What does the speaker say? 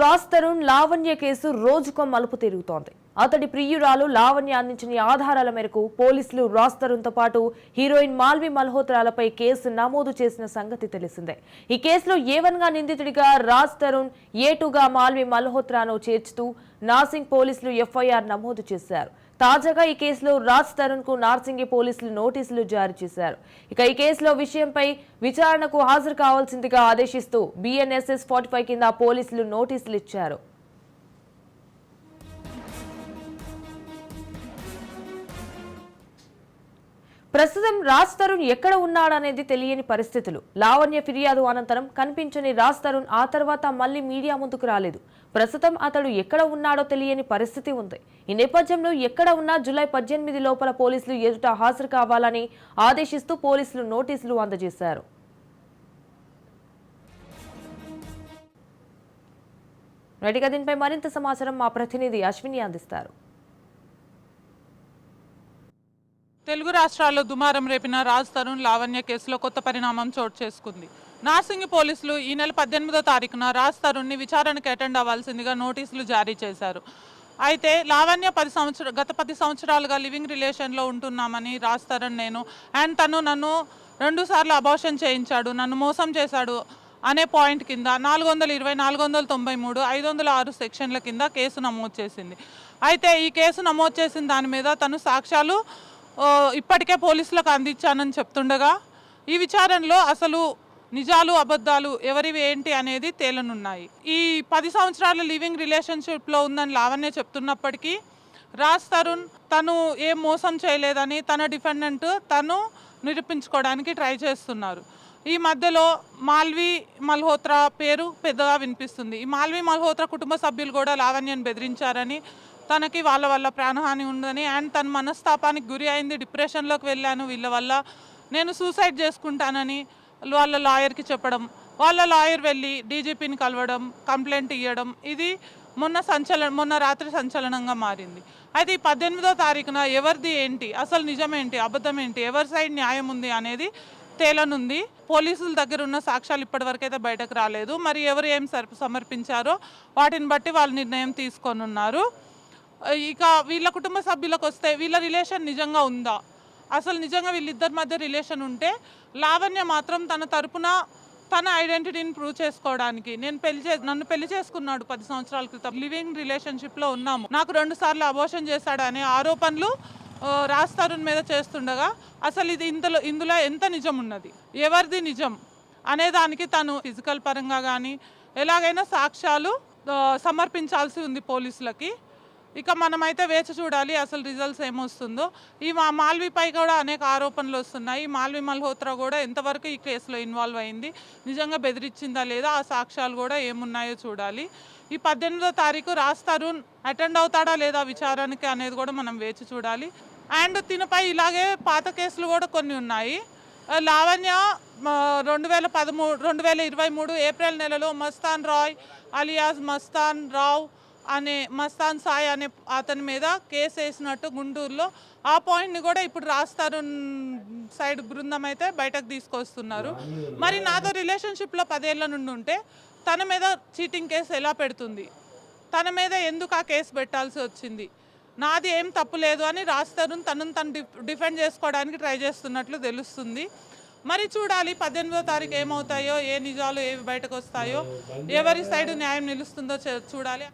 Raj Tarun Lavanya case రోజుకో మలుపు తిరుగుతోంది. అతడి ప్రియురాలు లావణ్య అందించిన ఆధారాల మేరకు పోలీసులు రాజ్ తరుణ్తో పాటు హీరోయిన్ మాల్వి మల్హోత్రాలపై కేసు నమోదు చేసిన సంగతి తెలిసిందే. ఈ కేసులో ఏవన్గా నిందితుడిగా రాజ్ తరుణ్ ఏటుగా మాల్వి మల్హోత్రాను చేర్చుతూ నాసింగ్ పోలీసులు ఎఫ్ఐఆర్ నమోదు చేశారు. తాజాగా ఈ కేసులో రాజ్ తరుణ్కు నార్సింగి పోలీసులు నోటీసులు జారీ చేశారు. ఇక ఈ కేసులో విషయంపై విచారణకు హాజరు కావాల్సిందిగా ఆదేశిస్తూ బిఎన్ఎస్ఎస్ ఫార్టీ ఫైవ్ కింద పోలీసులు నోటీసులు ఇచ్చారు. ప్రస్తుతం రాజ్ తరుణ్ ఎక్కడ ఉన్నాడనేది తెలియని పరిస్థితులు. లావణ్య ఫిర్యాదు అనంతరం కనిపించని రాజ్ తరుణ్ ఆ తర్వాత మళ్ళీ మీడియా ముందుకు రాలేదు. ప్రస్తుతం అతడు ఎక్కడ ఉన్నాడో తెలియని పరిస్థితి ఉంది. ఈ నేపథ్యంలో ఎక్కడ ఉన్నా జూలై పద్దెనిమిది లోపల పోలీసులు ఎదుట హాజరు కావాలని ఆదేశిస్తూ పోలీసులు నోటీసులు అందజేశారు. నటిగా దీనిపై మరింత సమాచారం మా ప్రతినిధి అశ్విని అందిస్తారు. తెలుగు రాష్ట్రాల్లో దుమారం రేపిన రాజ్ తరుణ్ లావణ్య కేసులో కొత్త పరిణామం చోటు చేసుకుంది. నార్సింగ్ పోలీసులు ఈ నెల పద్దెనిమిదో తారీఖున రాజ్ తరుణ్ని విచారణకు అటెండ్ అవ్వాల్సిందిగా నోటీసులు జారీ చేశారు. అయితే లావణ్య పది సంవత్సర గత పది సంవత్సరాలుగా లివింగ్ రిలేషన్లో ఉంటున్నామని రాజ్ తరుణ్ నేను అండ్ తను నన్ను రెండుసార్లు అబార్షన్ చేయించాడు నన్ను మోసం చేశాడు అనే పాయింట్ కింద నాలుగు వందల ఇరవై నాలుగు వందల తొంభై మూడు ఐదు వందల ఆరు సెక్షన్ల కింద కేసు నమోదు చేసింది. అయితే ఈ కేసు నమోదు చేసిన దాని మీద తను సాక్ష్యాలు ఇప్పటికే పోలీసులకు అందించానని చెప్తుండగా ఈ విచారణలో అసలు నిజాలు అబద్ధాలు ఎవరివి ఏంటి అనేది తేలనున్నాయి. ఈ పది సంవత్సరాల లివింగ్ రిలేషన్షిప్లో ఉందని లావణ్య చెప్తున్నప్పటికీ రాజ్ తరుణ్ తను ఏం మోసం చేయలేదని తన డిఫెండెంట్ తను నిరూపించుకోవడానికి ట్రై చేస్తున్నారు. ఈ మధ్యలో మాల్వి మల్హోత్రా పేరు పెద్దగా వినిపిస్తుంది. ఈ మాల్వి మల్హోత్రా కుటుంబ సభ్యులు కూడా లావణ్యను బెదిరించారని తనకి వాళ్ళ వల్ల ప్రాణహాని ఉందని అండ్ తన మనస్తాపానికి గురి అయింది. డిప్రెషన్లోకి వెళ్ళాను. వీళ్ళ వల్ల నేను సూసైడ్ చేసుకుంటానని వాళ్ళ లాయర్కి చెప్పడం వాళ్ళ లాయర్ వెళ్ళి డీజీపీని కలవడం కంప్లైంట్ ఇవ్వడం ఇది మొన్న సంచలన మొన్న రాత్రి సంచలనంగా మారింది. అయితే ఈ పద్దెనిమిదో తారీఖున ఎవరిది ఏంటి అసలు నిజమేంటి అబద్ధం ఏంటి ఎవరి సైడ్ న్యాయం ఉంది అనేది తేలనుంది. పోలీసుల దగ్గర ఉన్న సాక్ష్యాలు ఇప్పటివరకైతే బయటకు రాలేదు. మరి ఎవరు ఏం సర్ సమర్పించారో వాటిని బట్టి వాళ్ళు నిర్ణయం తీసుకొని ఉన్నారు ఇక వీళ్ళ కుటుంబ సభ్యులకు వస్తే వీళ్ళ రిలేషన్ నిజంగా ఉందా? అసలు నిజంగా వీళ్ళిద్దరి మధ్య రిలేషన్ ఉంటే లావణ్య మాత్రం తన తరపున తన ఐడెంటిటీని ప్రూవ్ చేసుకోవడానికి. నేను పెళ్ళి చే నన్ను పెళ్ళి చేసుకున్నాడు పది సంవత్సరాల క్రితం. లివింగ్ రిలేషన్షిప్లో ఉన్నాము. నాకు రెండు సార్లు అబోషన్ చేశాడు అనే ఆరోపణలు ఆ, రాజ్ తరుణ్ మీద చేస్తుండగా అసలు ఇది ఇందులో ఇందులో ఎంత నిజం ఉన్నది? ఎవరిది నిజం? అనేదానికి తను ఫిజికల్ పరంగా కానీ ఎలాగైనా సాక్ష్యాలు సమర్పించాల్సి ఉంది పోలీసులకి. ఇక మనమైతే వేచి చూడాలి అసలు రిజల్ట్స్ ఏమొస్తుందో. ఈ మా మాల్వీపై కూడా అనేక ఆరోపణలు వస్తున్నాయి. ఈ మాల్వి మల్హోత్రా కూడా ఎంతవరకు ఈ కేసులో ఇన్వాల్వ్ అయింది నిజంగా బెదిరించిందా లేదా ఆ సాక్ష్యాలు కూడా ఏమున్నాయో చూడాలి. ఈ పద్దెనిమిదో తారీఖు రాజ్ తరుణ్ అటెండ్ అవుతాడా లేదా విచారానికి అనేది కూడా మనం వేచి చూడాలి. అండ్ తినపై ఇలాగే పాత కేసులు కూడా కొన్ని ఉన్నాయి. లావణ్య రెండు వేల పదమూడు రెండు వేల ఇరవై మూడు ఏప్రిల్ నెలలో మస్తాన్ రాయ్ అలియాస్ మస్తాన్ రావ్ అనే మస్తాన్ సాయ్ అనే అతని మీద కేసు వేసినట్టు గుంటూరులో. ఆ పాయింట్ని కూడా ఇప్పుడు రాస్తారు సైడ్ బృందం అయితే బయటకు తీసుకొస్తున్నారు. మరి నాతో రిలేషన్షిప్లో పదేళ్ళ నుండి ఉంటే తన మీద చీటింగ్ కేసు ఎలా పెడుతుంది? తన మీద ఎందుకు ఆ కేసు పెట్టాల్సి వచ్చింది? నాది ఏం తప్పు లేదు అని రాస్తారు తనను తను డిఫెండ్ చేసుకోవడానికి ట్రై చేస్తున్నట్లు తెలుస్తుంది. మరి చూడాలి పద్దెనిమిదో తారీఖు ఏమవుతాయో ఏ నిజాలు ఏవి బయటకు వస్తాయో ఎవరి సైడ్ న్యాయం నిలుస్తుందో చూడాలి.